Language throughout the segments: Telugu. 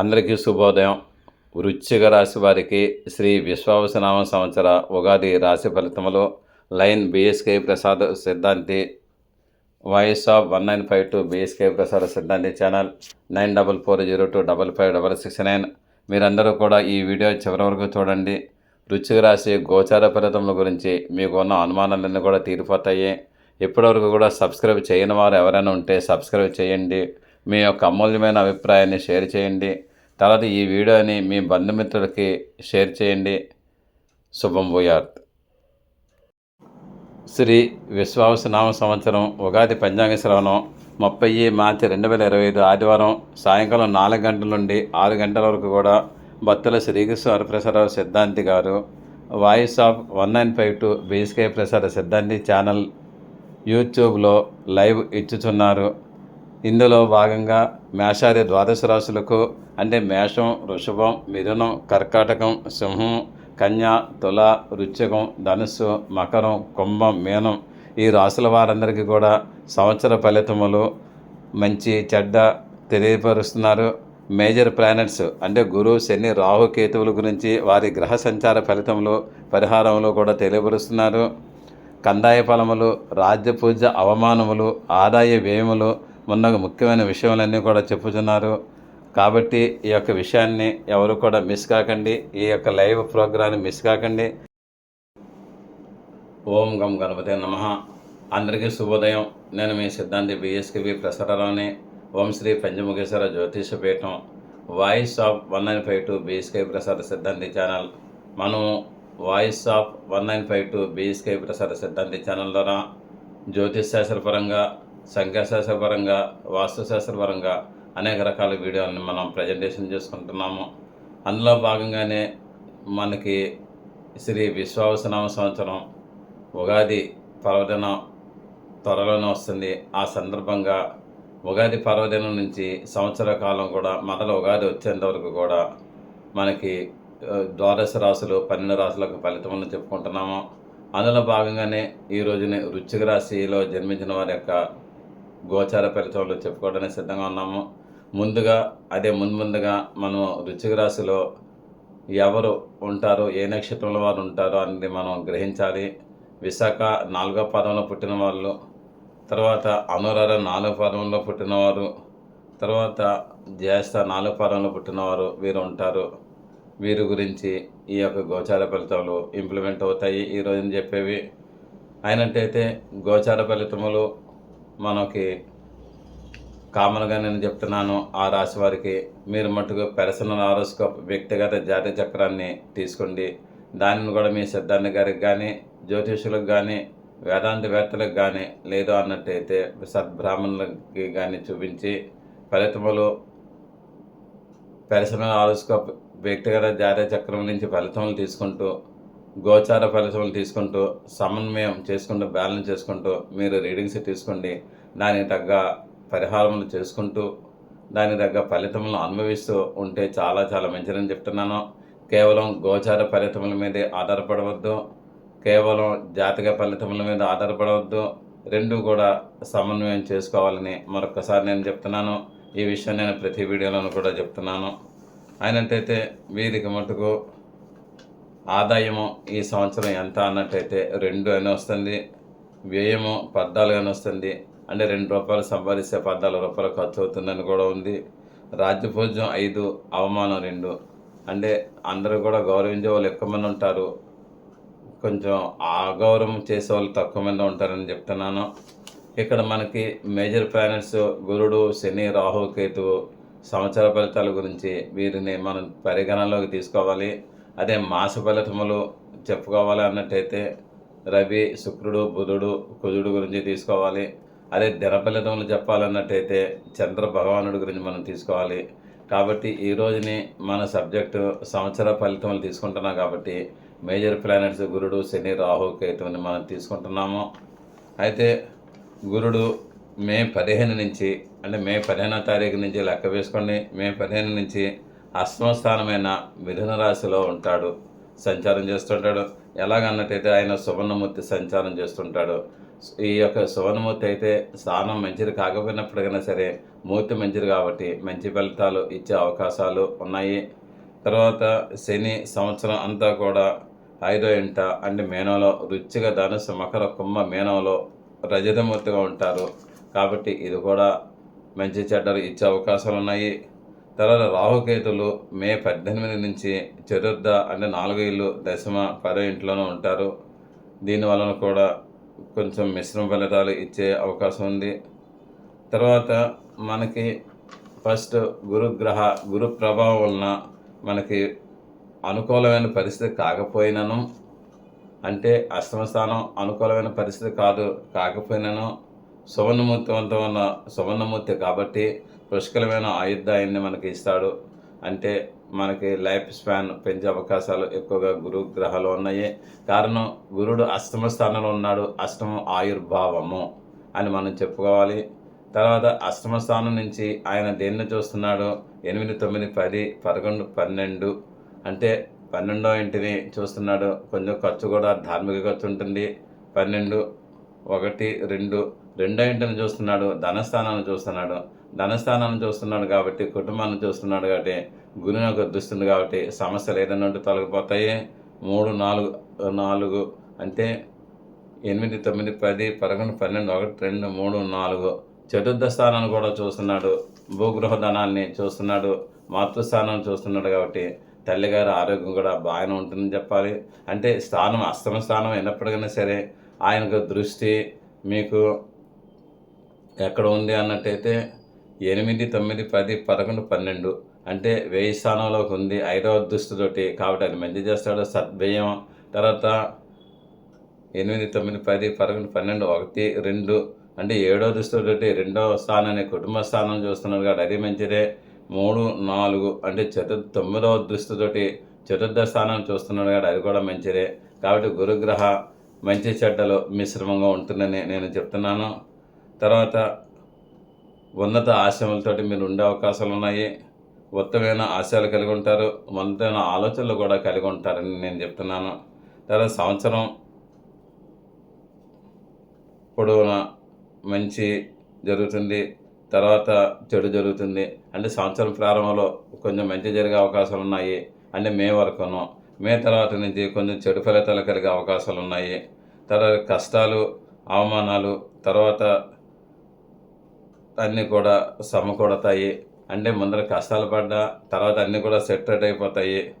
అందరికీ శుభోదయం. వృశ్చిక రాశి వారికి శ్రీ విశ్వావసనామ సంవత్సర ఉగాది రాశి ఫలితములు line BSK Prasad Siddhanti voice of one nine five two BSK Prasad Siddhanti channel nine double four zero two double five double six nine. మీరందరూ కూడా ఈ వీడియో చివరి వరకు చూడండి. వృశ్చిక రాశి గోచార ఫలితముల గురించి మీకు ఉన్న అనుమానాలన్నీ కూడా తీరిపోతాయి. ఇప్పటివరకు కూడా సబ్స్క్రైబ్ చేయని వారు ఎవరైనా ఉంటే సబ్స్క్రైబ్ చేయండి. మీ యొక్క అమూల్యమైన అభిప్రాయాన్ని షేర్ చేయండి. తర్వాత ఈ వీడియోని మీ బంధుమిత్రులకి షేర్ చేయండి. శుభం భూయాత్. శ్రీ విశ్వావసనామ సంవత్సరం ఉగాది పంచాంగ శ్రవణం ముప్పై మార్చి రెండు వేల ఇరవై ఐదు ఆదివారం సాయంకాలం నాలుగు గంటల నుండి ఆరు గంటల వరకు కూడా భక్తుల శ్రీకృష్ణ వరప్రసాదరావు సిద్ధాంతి గారు voice of one nine five two BSK Prasada Siddhanti channel యూట్యూబ్లో లైవ్ ఇచ్చుచున్నారు. ఇందులో భాగంగా మేషాది ద్వాదశ రాశులకు అంటే మేషం వృషభం మిథునం కర్కాటకం సింహం కన్య తుల రుచికం ధనుస్సు మకరం కుంభం మీనం ఈ రాశుల వారందరికీ కూడా సంవత్సర ఫలితములు మంచి చెడ్డ తెలియపరుస్తున్నారు. మేజర్ ప్లానెట్స్ అంటే గురు శని రాహు కేతువుల గురించి వారి గ్రహ సంచార ఫలితములు పరిహారములు కూడా తెలియపరుస్తున్నారు. కందాయ ఫలములు రాజ్యపూజ అవమానములు ఆదాయ వ్యయములు మొన్న ముఖ్యమైన విషయాలన్నీ కూడా చెప్పుచున్నారు. కాబట్టి ఈ యొక్క విషయాన్ని ఎవరు కూడా మిస్ కాకండి. ఈ యొక్క లైవ్ ప్రోగ్రాన్ని మిస్ కాకండి. ఓం గం గణపతి నమ. అందరికీ శుభోదయం. నేను మీ సిద్ధాంతి బిఎస్కేవి ప్రసరలోని ఓం Shri Panchamukheshwara Jyotisha Peetham. Voice of one nine five two BSK Prasad Siddhanti channel మనం voice of one nine five two BSK Prasad Siddhanti channel ద్వారా జ్యోతిష్ శాస్త్రపరంగా సంఖ్యాశాస్త్రపరంగా వాస్తుశాస్త్రపరంగా అనేక రకాల వీడియోలను మనం ప్రజెంటేషన్ చేసుకుంటున్నాము. అందులో భాగంగానే మనకి శ్రీ విశ్వావసనామ సంవత్సరం ఉగాది పర్వదినం త్వరలోనే వస్తుంది. ఆ సందర్భంగా ఉగాది పర్వదినం నుంచి సంవత్సర కాలం కూడా మొదలు ఉగాది వచ్చేంత వరకు కూడా మనకి ద్వాదశ రాశులు పన్నెండు రాశులకు ఫలితమని చెప్పుకుంటున్నాము. అందులో భాగంగానే ఈ రోజుని వృశ్చిక రాశిలో జన్మించిన వారి యొక్క గోచార ఫలితంలో చెప్పుకోవడానికి సిద్ధంగా ఉన్నాము. ముందుగా అదే ముందుగా మనం వృశ్చిక రాశిలో ఎవరు ఉంటారో ఏ నక్షత్రంలో వారు ఉంటారో అనేది మనం గ్రహించాలి. విశాఖ నాలుగో పదంలో పుట్టిన వాళ్ళు తర్వాత అనురాధ నాలుగో పదంలో పుట్టినవారు తర్వాత జ్యేష్ఠ నాలుగో పదంలో పుట్టినవారు వీరు ఉంటారు. వీరి గురించి ఈ యొక్క గోచార ఫలితాలు ఇంప్లిమెంట్ అవుతాయి. ఈ చెప్పేవి అయినట్టయితే గోచార ఫలితములు మనకి కామన్గా నేను చెప్తున్నాను ఆ రాశి వారికి మీరు మట్టుకు పెర్సనల్ ఆరోస్కోప్ వ్యక్తిగత జాతి చక్రాన్ని తీసుకోండి. దానిని కూడా మీ సిద్ధాంత గారికి కానీ జ్యోతిషులకు కానీ వేదాంతవేత్తలకు కానీ లేదు అన్నట్టయితే సద్బ్రాహ్మణులకి కానీ చూపించి ఫలితములు పెర్సనల్ ఆరోస్కోప్ వ్యక్తిగత జాతీయ చక్రం నుంచి ఫలితములు తీసుకుంటూ గోచార ఫలితములు తీసుకుంటూ సమన్వయం చేసుకుంటూ బ్యాలెన్స్ చేసుకుంటూ మీరు రీడింగ్స్ తీసుకోండి. దానికి తగ్గ పరిహారములు చేసుకుంటూ దానికి తగ్గ ఫలితములను అనుభవిస్తూ ఉంటే చాలా చాలా మంచిదని చెప్తున్నాను. కేవలం గోచార ఫలితముల మీదే ఆధారపడవద్దు. కేవలం జాతక ఫలితముల మీద ఆధారపడవద్దు. రెండు కూడా సమన్వయం చేసుకోవాలని మరొకసారి నేను చెప్తున్నాను. ఈ విషయం నేను ప్రతి వీడియోలోనూ కూడా చెప్తున్నాను. అయినట్టయితే వీరికి మటుకు ఆదాయము ఈ సంవత్సరం ఎంత అన్నట్టయితే రెండు అని వస్తుంది. వ్యయము పద్నాలుగు అని వస్తుంది. అంటే రెండు రూపాయలు సంపాదిస్తే పద్నాలుగు రూపాయలు ఖర్చు అవుతుందని కూడా ఉంది. రాజ్యపూజ్యం ఐదు అవమానం రెండు. అంటే అందరూ కూడా గౌరవించే వాళ్ళు ఎక్కువ మంది ఉంటారు. కొంచెం అగౌరవం చేసే వాళ్ళు తక్కువ మంది ఉంటారని చెప్తున్నాను. ఇక్కడ మనకి మేజర్ ప్లానెట్స్ గురుడు శని రాహు కేతువు సంవత్సర ఫలితాల గురించి వీరిని మనం పరిగణనలోకి తీసుకోవాలి. అదే మాస ఫలితములు చెప్పుకోవాలి అన్నట్టయితే రవి శుక్రుడు బుధుడు కుజుడు గురించి తీసుకోవాలి. అదే దిన ఫలితములు చెప్పాలన్నట్టయితే చంద్ర భగవానుడి గురించి మనం తీసుకోవాలి. కాబట్టి ఈ రోజుని మన సబ్జెక్టు సంవత్సర ఫలితములు తీసుకుంటున్నాం కాబట్టి మేజర్ ప్లానెట్స్ గురుడు శని రాహు కేతువుని మనం తీసుకుంటున్నాము. అయితే గురుడు మే పదిహేను నుంచి అంటే మే పదిహేనో తారీఖు నుంచి లెక్క వేసుకోండి మే పదిహేను నుంచి అష్టమ స్థానమైన మిథున రాశిలో ఉంటాడు. సంచారం చేస్తుంటాడు. ఎలాగన్నట్టయితే ఆయన సువర్ణమూర్తి సంచారం చేస్తుంటాడు. ఈ యొక్క సువర్ణమూర్తి అయితే స్థానం మంచిది కాకపోయినప్పటికైనా సరే మూర్తి మంచిది కాబట్టి మంచి ఫలితాలు ఇచ్చే అవకాశాలు ఉన్నాయి. తర్వాత శని సంవత్సరం అంతా కూడా ఐదో ఇంట అంటే మేనంలో రుచిగా ధనుసు మకర కుంభ మేనంలో రజతమూర్తిగా ఉంటారు. కాబట్టి ఇది కూడా మంచి చెడ్డలు ఇచ్చే అవకాశాలు ఉన్నాయి. తర్వాత రాహుకేతులు మే పద్దెనిమిది నుంచి చతుర్థ అంటే నాలుగు ఇల్లు దశమ పదో ఇంట్లోనూ ఉంటారు. దీని వలన కూడా కొంచెం మిశ్రమ ఫలితాలు ఇచ్చే అవకాశం ఉంది. తర్వాత మనకి ఫస్ట్ గురుగ్రహ గురు ప్రభావం వలన మనకి అనుకూలమైన పరిస్థితి కాకపోయినను అంటే అష్టమ స్థానం అనుకూలమైన పరిస్థితి కాదు కాకపోయినను సువర్ణమూర్తివంతమైన సువర్ణమూర్తి కాబట్టి పుష్కలమైన ఆయుధాయాన్ని మనకి ఇస్తాడు. అంటే మనకి లైఫ్ స్పాన్ పెంచే అవకాశాలు ఎక్కువగా గురు గ్రహాలు ఉన్నాయి. కారణం గురుడు అష్టమ స్థానంలో ఉన్నాడు. అష్టమ ఆయుర్భావము అని మనం చెప్పుకోవాలి. తర్వాత అష్టమ స్థానం నుంచి ఆయన దేన్ని చూస్తున్నాడు? ఎనిమిది తొమ్మిది పది పదకొండు పన్నెండు. అంటే పన్నెండో ఇంటిని చూస్తున్నాడు. కొంచెం ఖర్చు కూడా ధార్మిక ఖర్చు ఉంటుంది. పన్నెండు ఒకటి రెండు రెండో ఇంటిని చూస్తున్నాడు. ధనస్థానాన్ని చూస్తున్నాడు. ధనస్థానాన్ని చూస్తున్నాడు కాబట్టి కుటుంబాన్ని చూస్తున్నాడు కాబట్టి గురిని గుర్తిస్తుంది కాబట్టి సమస్యలు ఏదైనా ఉంటే తొలగిపోతాయి. మూడు నాలుగు నాలుగు అంటే ఎనిమిది తొమ్మిది పది పదకొండు పన్నెండు ఒకటి రెండు మూడు నాలుగు. చతుర్థ స్థానాన్ని కూడా చూస్తున్నాడు. భూగృహ ధనాన్ని చూస్తున్నాడు. మాతృస్థానాన్ని చూస్తున్నాడు కాబట్టి తల్లిగారి ఆరోగ్యం కూడా బాగానే ఉంటుందని చెప్పాలి. అంటే స్థానం అస్తమ స్థానం అయినప్పటికైనా సరే ఆయనకు దృష్టి మీకు ఎక్కడ ఉంది అన్నట్టయితే ఎనిమిది తొమ్మిది పది పదకొండు పన్నెండు అంటే వెయ్యి స్థానంలోకి ఉంది. ఐదవ దుస్తుతోటి కాబట్టి అది మంచి చేస్తాడు. సద్వ్యయం. తర్వాత ఎనిమిది తొమ్మిది పది పదకొండు పన్నెండు ఒకటి రెండు అంటే ఏడో దుస్తుతోటి రెండవ స్థానాన్ని కుటుంబ స్థానం చూస్తున్నాడు కాబట్టి అది మంచిదే. మూడు నాలుగు అంటే చతుర్ తొమ్మిదవ దుస్తుతోటి చతుర్థ స్థానం చూస్తున్నాడు కాబట్టి అది కూడా మంచిదే. కాబట్టి గురుగ్రహ మంచి చెడ్డలు మిశ్రమంగా ఉంటుందని నేను చెప్తున్నాను. తర్వాత ఉన్నత ఆశయాలతోటి మీరు ఉండే అవకాశాలు ఉన్నాయి. ఉత్తమైన ఆశయాలు కలిగి ఉంటారు. ఉన్నతమైన ఆలోచనలు కూడా కలిగి ఉంటారని నేను చెప్తున్నాను. తర్వాత సంవత్సరం పొడవునా మంచి జరుగుతుంది. తర్వాత చెడు జరుగుతుంది. అంటే సంవత్సరం ప్రారంభంలో కొంచెం మంచి జరిగే అవకాశాలు ఉన్నాయి. అంటే మే వరకును. మే తర్వాత నుంచి కొంచెం చెడు ఫలితాలు కలిగే అవకాశాలు ఉన్నాయి. తర్వాత కష్టాలు అవమానాలు తర్వాత అన్నీ కూడా సమకూడతాయి. అంటే ముందర కష్టాలు పడ్డా తర్వాత అన్నీ కూడా సెటరేట్ అయిపోతాయి.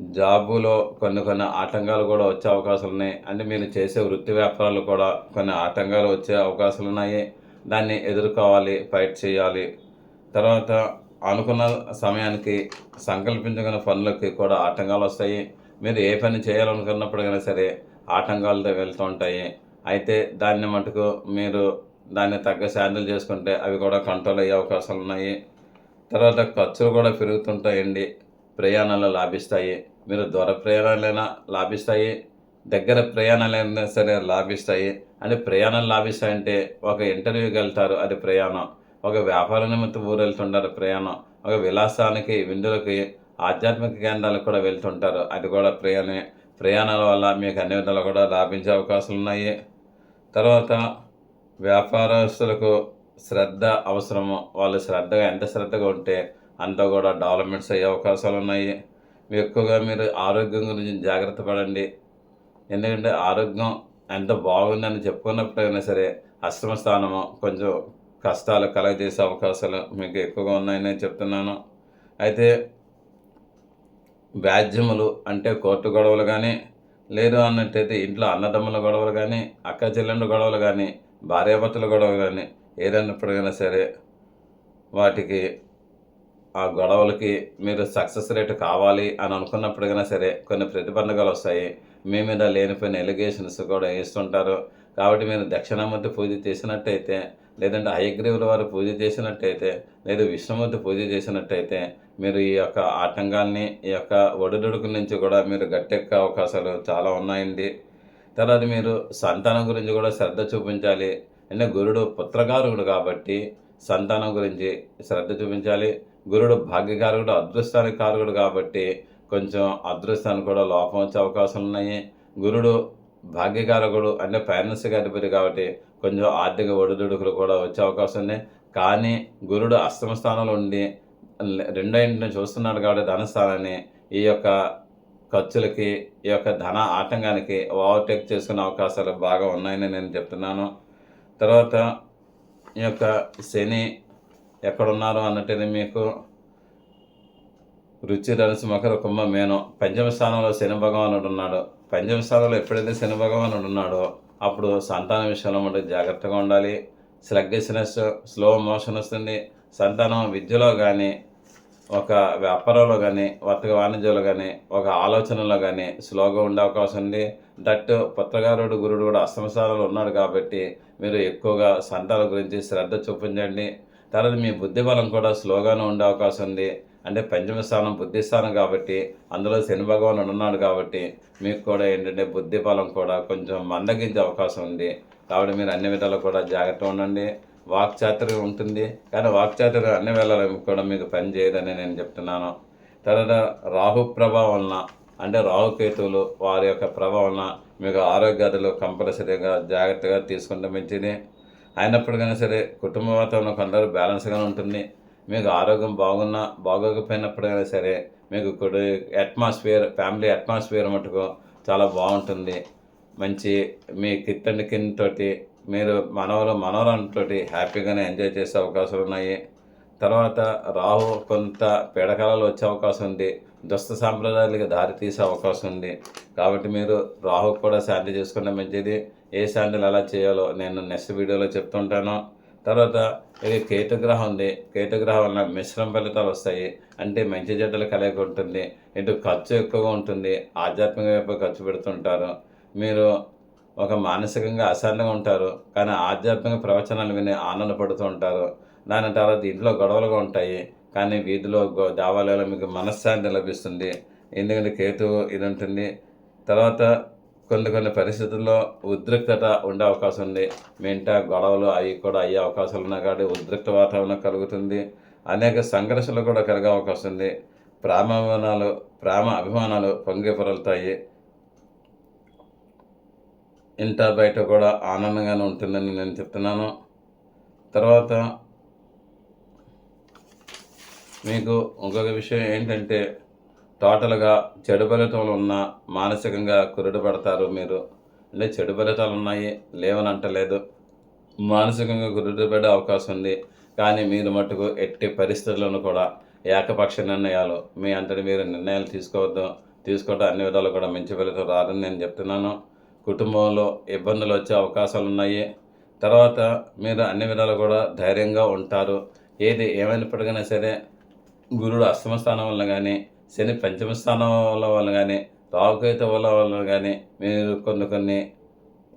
జాబులో కొన్ని కొన్ని ఆటంకాలు కూడా వచ్చే అవకాశాలు ఉన్నాయి. అంటే మీరు చేసే వృత్తి వ్యాపారాలు కూడా కొన్ని ఆటంకాలు వచ్చే అవకాశాలు ఉన్నాయి. దాన్ని ఎదుర్కోవాలి ఫైట్ చేయాలి. తర్వాత అనుకున్న సమయానికి సంకల్పించుకున్న పనులకి కూడా ఆటంకాలు వస్తాయి. మీరు ఏ పని చేయాలనుకున్నప్పటికైనా సరే ఆటంకాలతో వెళ్తూ ఉంటాయి. అయితే దాన్ని మటుకు మీరు దాన్ని తగ్గ శాండిల్ చేసుకుంటే అవి కూడా కంట్రోల్ అయ్యే అవకాశాలు ఉన్నాయి. తర్వాత ఖర్చులు కూడా పెరుగుతుంటాయండి. ప్రయాణాలు లాభిస్తాయి. మీరు దూర ప్రయాణాలైనా లాభిస్తాయి. దగ్గర ప్రయాణాలైనా సరే లాభిస్తాయి. అంటే ప్రయాణాలు లాభిస్తాయంటే ఒక ఇంటర్వ్యూకి వెళ్తారు అది ప్రయాణం. ఒక వ్యాపార నిమిత్తం ఊరు వెళ్తుంటారు ప్రయాణం. ఒక విలాసానికి విందులకి ఆధ్యాత్మిక కేంద్రాలకు కూడా వెళ్తుంటారు అది కూడా ప్రయాణమే. ప్రయాణాల వల్ల మీకు అన్ని విధాలు కూడా లాభించే అవకాశాలు ఉన్నాయి. తర్వాత వ్యాపారస్తులకు శ్రద్ధ అవసరము. వాళ్ళు శ్రద్ధగా ఎంత శ్రద్ధగా ఉంటే అంత కూడా డెవలప్మెంట్స్ అయ్యే అవకాశాలు ఉన్నాయి. ఎక్కువగా మీరు ఆరోగ్యం గురించి జాగ్రత్త పడండి. ఎందుకంటే ఆరోగ్యం ఎంత బాగుందని చెప్పుకున్నప్పుడైనా సరే అష్టమ స్థానము కొంచెం కష్టాలు కలగజేసే అవకాశాలు మీకు ఎక్కువగా ఉన్నాయని చెప్తున్నాను. అయితే వ్యాజ్యములు అంటే కోర్టు గొడవలు కానీ లేదు అన్నట్టయితే ఇంట్లో అన్నదమ్ముల గొడవలు కానీ అక్క చెల్లెండు గొడవలు కానీ భార్యాభర్తల గొడవలు కానీ ఏదైనప్పటికైనా సరే వాటికి ఆ గొడవలకి మీరు సక్సెస్ రేట్ కావాలి అని అనుకున్నప్పటికైనా సరే కొన్ని ప్రతిబంధకాలు వస్తాయి. మీ మీద లేనిపోయిన ఎలిగేషన్స్ కూడా వేస్తుంటారు. కాబట్టి మీరు దక్షిణామూర్తి పూజ చేసినట్టయితే లేదంటే హయగ్రీవుల వారు పూజ చేసినట్టయితే లేదా విష్ణుమూర్తి పూజ చేసినట్టయితే మీరు ఈ యొక్క ఆటంకాల్ని ఈ యొక్క ఒడిదుడుకు నుంచి కూడా మీరు గట్టెక్కే అవకాశాలు చాలా ఉన్నాయండి. తర్వాత మీరు సంతానం గురించి కూడా శ్రద్ధ చూపించాలి. అంటే గురుడు పుత్రకారకుడు కాబట్టి సంతానం గురించి శ్రద్ధ చూపించాలి. గురుడు భాగ్యకారకుడు అదృష్టానికి కారకుడు కాబట్టి కొంచెం అదృష్టానికి కూడా లోపం వచ్చే అవకాశాలు ఉన్నాయి. గురుడు భాగ్యకారకుడు అంటే ఫైనాన్స్గా అధిపతి కాబట్టి కొంచెం ఆర్థిక ఒడిదుడుకులు కూడా వచ్చే అవకాశం ఉన్నాయి. కానీ గురుడు అష్టమ స్థానంలో ఉండి రెండో ఇంటిని చూస్తున్నాడు కాబట్టి ధనస్థానాన్ని ఈ యొక్క ఖర్చులకి ఈ యొక్క ధన ఆటంకానికి ఓవర్టేక్ చేసుకునే అవకాశాలు బాగా ఉన్నాయని నేను చెప్తున్నాను. తర్వాత ఈ యొక్క శని ఎక్కడున్నారు అన్నట్టుది మీకు రుచి ధనుసు మకర కుంభ మేనం. పంచమ స్థానంలో శని భగవానుడు ఉన్నాడు. పంచమ స్థానంలో ఎప్పుడైతే శని భగవానుడు ఉన్నాడో అప్పుడు సంతాన విషయంలో మటుకు జాగ్రత్తగా ఉండాలి. స్లగ్గెస్నెస్ స్లో మోషన్ వస్తుంది. సంతానం విద్యలో కానీ ఒక వ్యాపారంలో కానీ వర్తక వాణిజ్యంలో కానీ ఒక ఆలోచనలో కానీ స్లోగా ఉండే అవకాశం ఉంది. దట్ పుత్రగారుడు గురుడు కూడా అష్టమ ఉన్నాడు కాబట్టి మీరు ఎక్కువగా సంతాల గురించి శ్రద్ధ చూపించండి. తర్వాత మీ బుద్ధి బలం కూడా స్లోగానే ఉండే అవకాశం ఉంది. అంటే పంచమ స్థానం బుద్ధి స్థానం కాబట్టి అందులో శని భగవానుడు ఉన్నాడు కాబట్టి మీకు కూడా ఏంటంటే బుద్ధి బలం కూడా కొంచెం మందగించే అవకాశం ఉంది. కాబట్టి మీరు అన్ని విధాలు కూడా జాగ్రత్తగా ఉండండి. వాక్చాతుర్యం ఉంటుంది. కానీ వాక్చాతుర్యం అన్ని వేళలు కూడా మీకు పని చేయదని నేను చెప్తున్నాను. తర్వాత రాహు ప్రభావం వలన అంటే రాహుకేతువులు వారి యొక్క ప్రభావం వలన మీకు ఆరోగ్యాలు కంపల్సరీగా జాగ్రత్తగా తీసుకుంటే మంచిది. అయినప్పటికైనా సరే కుటుంబ వాతావరణం కొందరు బ్యాలెన్స్గానే ఉంటుంది. మీకు ఆరోగ్యం బాగున్నా బాగోకపోయినప్పుడైనా సరే మీకు కుడి అట్మాస్ఫియర్ ఫ్యామిలీ అట్మాస్ఫియర్ మటుకు చాలా బాగుంటుంది. మంచి మీ కిత్తండి కింద తోటి మీరు మనవలు మనవరాలతోటి హ్యాపీగానే ఎంజాయ్ చేసే అవకాశాలు ఉన్నాయి. తర్వాత రాహు కొంత పీడకాలలో వచ్చే అవకాశం ఉంది. దుస్త సాంప్రదాయాలకు దారి తీసే అవకాశం ఉంది. కాబట్టి మీరు రాహు కూడా శాంతి చేసుకున్న మంచిది. ఏ శాంతిలు ఎలా చేయాలో నేను నెక్స్ట్ వీడియోలో చెప్తుంటాను. తర్వాత ఇది కేతుగ్రహం ఉంది. కేతుగ్రహం వల్ల మిశ్రమ ఫలితాలు వస్తాయి. అంటే మంచి జడ్డలు కలయిక ఉంటుంది. ఇటు ఖర్చు ఎక్కువగా ఉంటుంది. ఆధ్యాత్మిక వైపు ఖర్చు పెడుతుంటారు. మీరు ఒక మానసికంగా అశాంతంగా ఉంటారు. కానీ ఆధ్యాత్మిక ప్రవచనాలు విని ఆనందపడుతూ ఉంటారు. దాని తర్వాత ఇంట్లో గొడవలుగా ఉంటాయి. కానీ వీధిలో గో- మీకు మనశ్శాంతి లభిస్తుంది. ఎందుకంటే కేతువు ఇది ఉంటుంది తర్వాత కొన్ని కొన్ని పరిస్థితుల్లో ఉద్రిక్తత ఉండే అవకాశం ఉంది. మీ ఇంట గొడవలు అవి కూడా అయ్యే అవకాశాలు ఉన్నాయి కాబట్టి ఉద్రిక్త వాతావరణం కలుగుతుంది. అనేక సంఘర్షణలు కూడా కలిగే అవకాశం ఉంది. ప్రేమాభిమానాలు ప్రేమ అభిమానాలు పొంగిపొరలుతాయి ఇంట బయట కూడా ఆనందంగానే ఉంటుందని నేను చెప్తున్నాను. తర్వాత మీకు ఇంకొక విషయం ఏంటంటే టోటల్గా చెడు ఫలితాలు ఉన్న మానసికంగా కురుడు పడతారు మీరు. అంటే చెడు ఫలితాలు ఉన్నాయి లేవని అంటలేదు. మానసికంగా కురుడు పడే అవకాశం ఉంది. కానీ మీరు మటుకు ఎట్టి పరిస్థితుల్లోనూ కూడా ఏకపక్ష నిర్ణయాలు మీ అంతటి మీరు నిర్ణయాలు తీసుకోవద్దు. తీసుకోవడం అన్ని విధాలు కూడా మంచి ఫలితం రాదని నేను చెప్తున్నాను. కుటుంబంలో ఇబ్బందులు వచ్చే అవకాశాలు ఉన్నాయి. తర్వాత మీరు అన్ని విధాలు కూడా ధైర్యంగా ఉంటారు. ఏది ఏమైనప్పటికైనా సరే గురుడు అష్టమ స్థానం వల్ల కానీ శని పంచమ స్థానం వల్ల కానీ రావుకైత వల్ల వల్ల కానీ మీరు కొన్ని కొన్ని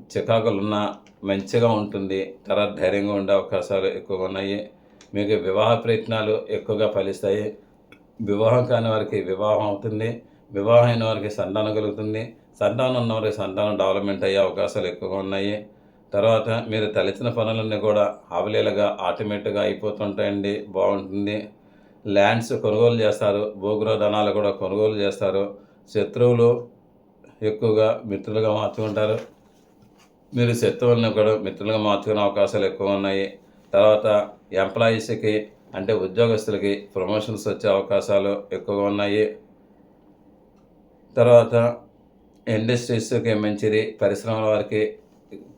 చికాకులు ఉన్నా మంచిగా ఉంటుంది. తర్వాత ధైర్యంగా ఉండే అవకాశాలు ఎక్కువగా ఉన్నాయి. మీకు వివాహ ప్రయత్నాలు ఎక్కువగా ఫలిస్తాయి. వివాహం కాని వారికి వివాహం అవుతుంది. వివాహం అయిన వారికి సంతానం కలుగుతుంది. సంతానం ఉన్నవారి సంతానం డెవలప్మెంట్ అయ్యే అవకాశాలు ఎక్కువగా ఉన్నాయి. తర్వాత మీరు తలచిన పనులన్నీ కూడా అవలీలగా ఆటోమేటిక్గా అయిపోతుంటాయండి. బాగుంటుంది. ల్యాండ్స్ కొనుగోలు చేస్తారు. భూగృహ ధనాలు కూడా కొనుగోలు చేస్తారు. శత్రువులు ఎక్కువగా మిత్రులుగా మార్చుకుంటారు. మీరు శత్రువులను కూడా మిత్రులుగా మార్చుకునే అవకాశాలు ఎక్కువ ఉన్నాయి. తర్వాత ఎంప్లాయీస్కి అంటే ఉద్యోగస్తులకి ప్రమోషన్స్ వచ్చే అవకాశాలు ఎక్కువగా ఉన్నాయి. తర్వాత ఇండస్ట్రీస్కి మంచిది. పరిశ్రమల వారికి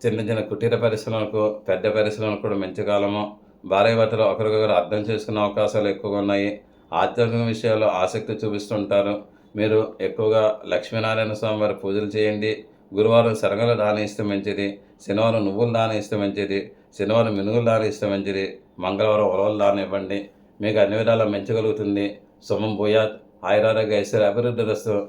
చిన్న చిన్న కుటీర పరిశ్రమలకు పెద్ద పరిశ్రమలకు కూడా మంచి కాలము. భార్యాభర్తలు ఒకరికొకరు అర్థం చేసుకునే అవకాశాలు ఎక్కువగా ఉన్నాయి. ఆధ్యాత్మిక విషయాల్లో ఆసక్తి చూపిస్తుంటారు మీరు ఎక్కువగా లక్ష్మీనారాయణ స్వామి వారి పూజలు చేయండి. గురువారం శనగలు దానం ఇస్తే మంచిది. శనివారం నువ్వులు దానం ఇస్తే మంచిది. శనివారం మినుగులు దానం ఇస్తే మంచిది. మంగళవారం ఉలవలు దానం ఇవ్వండి. మీకు అన్ని విధాలా మంచి కలుగుతుంది. శుభం భూయాత్. ఆయురారోగ్య ఐశ్వర్య అభివృద్ధి రస్తు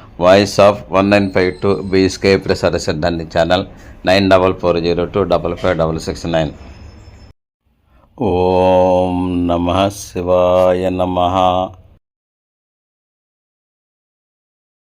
Voice of one nine five two BSK Prasada Siddhanti channel nine double four zero two double five double six nine. ఓం నమ శివాయ నమ.